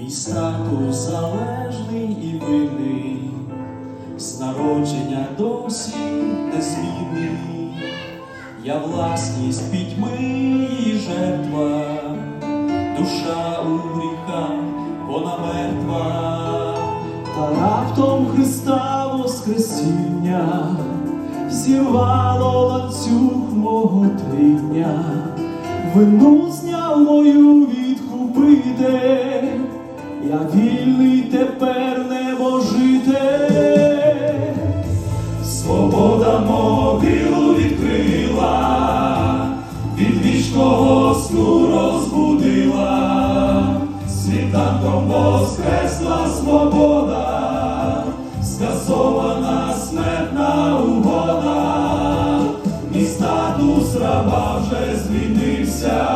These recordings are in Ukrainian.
Мій статус залежний і винний, з народження досі незмінний. Я власність пітьми і жертва, душа у гріхах, вона мертва, та раптом Христа Воскресіння зірвало ланцюг мого тління, вину зняв мою відкупитель, я вільний тепер небожитель. Свобода могилу відкрила, від вічного сну розбудила, світанком воскресла свобода, скасована смертна угода, мій статус раба вже звільнився,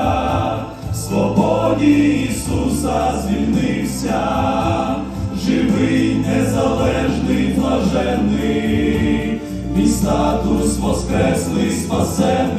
свободі Ісуса звільнився, живий, незалежний, блаженний, мій статус воскреслий, спасенний.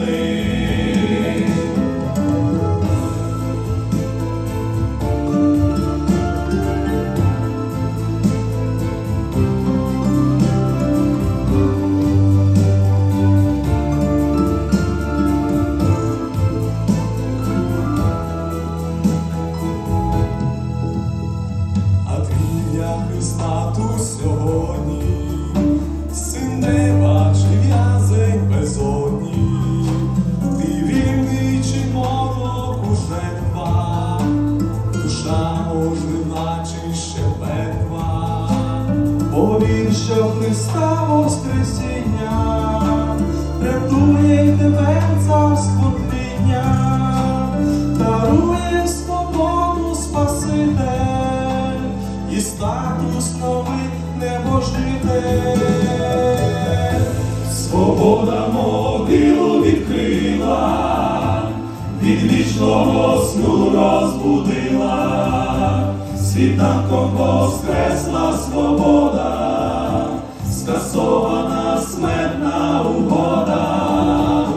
Повір, що Христа Воскресіння рятує й тебе царство тління, дарує свободу Спаситель і статус новий небожитель. Свобода могилу відкрила, від вічного сну розбудила, світанком воскресла свобода, скасована смертна угода,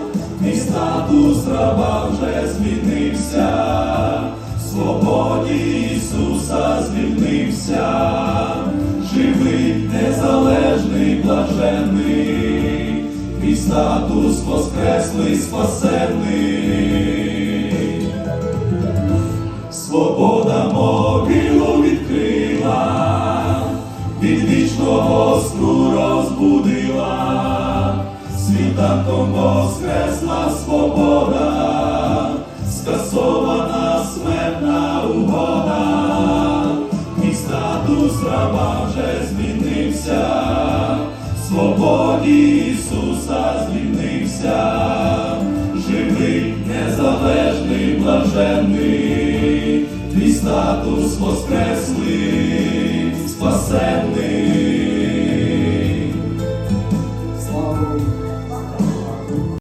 мій статус раба вже змінився, в свободі Ісуса звільнився, живий, незалежний, блаженний, мій статус воскреслий, спасенний. Свобода світанком воскресла свобода, скасована смертна угода, мій статус раба вже змінився, свободі Ісуса звільнився, живий, незалежний, блаженний, твій статус воскреслий,